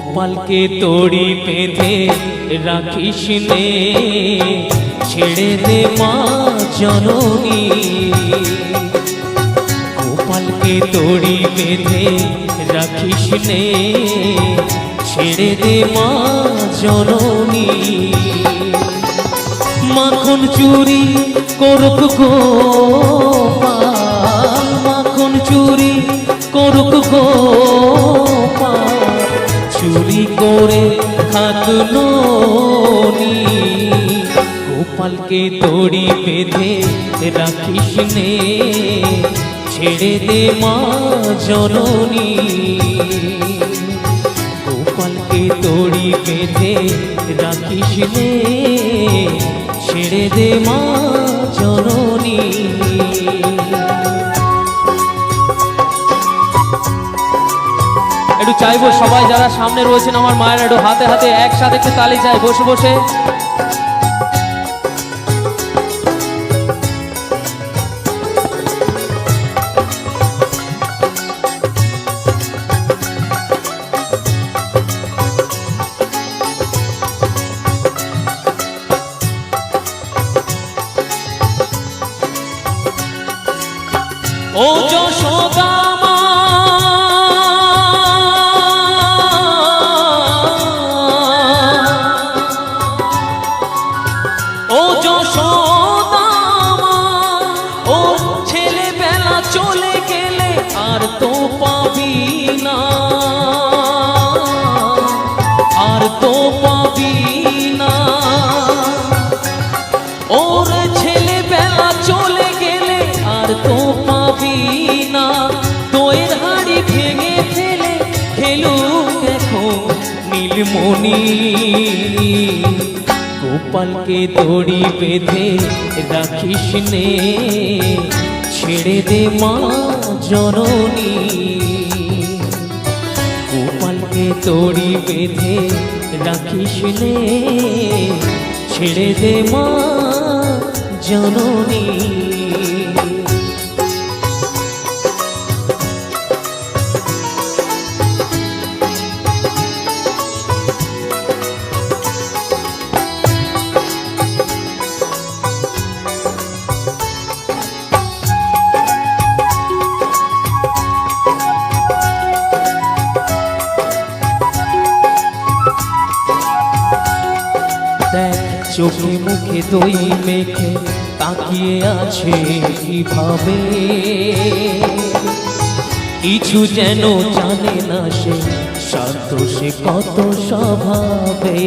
গোপালকে তড়ি বেঁধে রাখিস নে, ছেড়ে দে মা জননী। গোপালকে তড়ি বেঁধে রাখিস নে, ছেড়ে দে মা জননী। মাখন চুরি করুক গোপাল চুরি করে ননি গোপালকে দড়ি বেঁধে রাখিস নে, ছেড়ে দে মা জননী। গোপালকে দড়ি বেঁধে রাখিস নে, ছেড়ে দে মা চাইব সবাই যারা সামনে রয়েছেন আমার মায়ের একটু হাতে হাতে একসাথে একটু তালি চাই, বসে বসে। চলে গেলে আর তো পাবি না। আর তো পাবি না। ওর ছেলেবেলা চলে গেলে আর তো পাবি না। তোয়ের হাড়ি ভেঙে ফেলে খেলু দেখো নীলমণি। গোপালকে দড়ি বেঁধে রাখিস নে। ছেড়ে দে মা জননী। গোপালকে তোড়ি বেঁধে রাখিস নে ছেড়ে দে মা জননী। দেখ চোখে মুখে দই মেখে তাকিয়ে আছে কীভাবে? কিছু যেন জানে না সে সাধ্য সে কত স্বভাবে?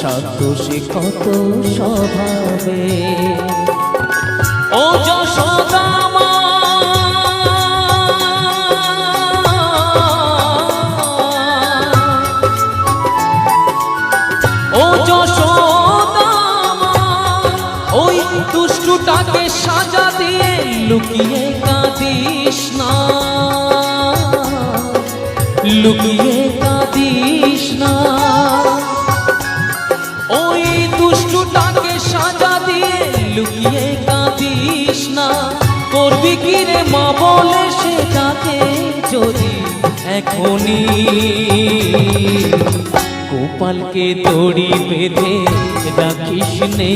সাধ্য সে কত স্বভাবে? লুকিয়ে কাঁদিস না। লুকিয়ে কাঁদিস না। ওই দুষ্টুটাকে সাজা দিয়ে লুকিয়ে কাঁদিস না। করবি কি রে মা বলে সেটাকে যদি এখনই? গোপালকে দড়ি বেঁধে রাখিস নে।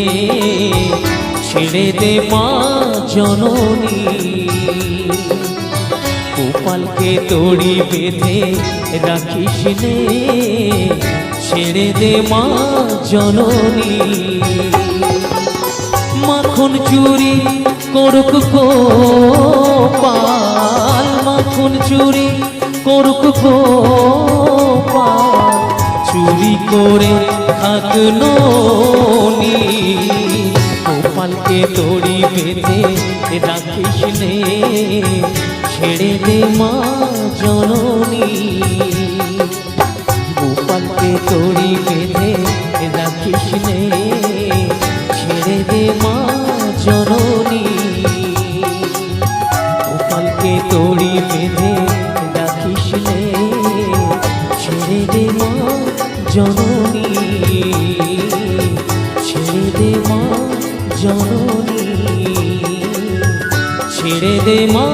ছেড়ে দে মা জননী। গোপালকে দড়ি বেঁধে রাখিস নে, ছেড়ে দে মা জননী। মাখন চুরি করুক গোপাল, মাখন চুরি করুক গোপাল, চুরি করে গোপালকে দড়ি বেঁধে রাখিস নে, ছেড়ে দে মা জননী। গোপালকে দড়ি বেঁধে রাখিস নে, ছেড়ে দে মা জননী। গোপালকে দড়ি বেঁধে রাখিস নে, ছেড়ে দে মা জননী। জননী ছেড়ে দে মা